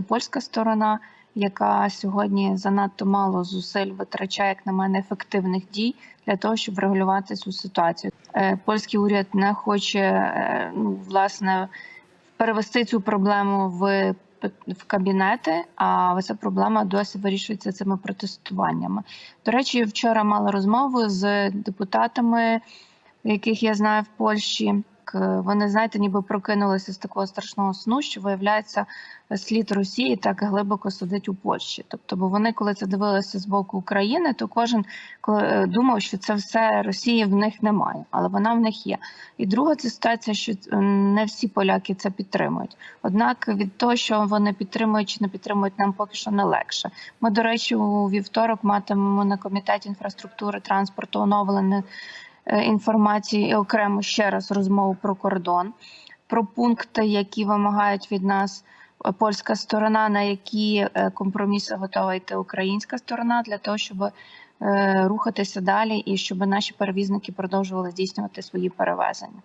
Польська сторона, яка сьогодні занадто мало зусиль витрачає, як на мене, ефективних дій для того, щоб врегулювати цю ситуацію. Е, Польський уряд не хоче е, ну, власне перевести цю проблему в в кабінети, а ця проблема досі вирішується цими протестуваннями. До речі, вчора мала розмову з депутатами, яких я знаю в Польщі. К- Вони, знаєте, ніби прокинулися з такого страшного сну, що виявляється, слід Росії так глибоко сидить у Польщі. Тобто, бо вони, коли це дивилися з боку України, то кожен е, думав, що це все Росії в них немає, але вона в них є. І друга це ситуація, що е, не всі поляки це підтримують. Однак від того, що вони підтримують чи не підтримують, нам поки що не легше. Ми, до речі, у вівторок матимемо на комітеті інфраструктури транспорту оновлене е, інформації і окремо ще раз розмову про кордон, про пункти, які вимагають від нас е, польська сторона, на які е, компроміси готова йти українська сторона для того, щоб е, рухатися далі і щоб наші перевізники продовжували здійснювати свої перевезення.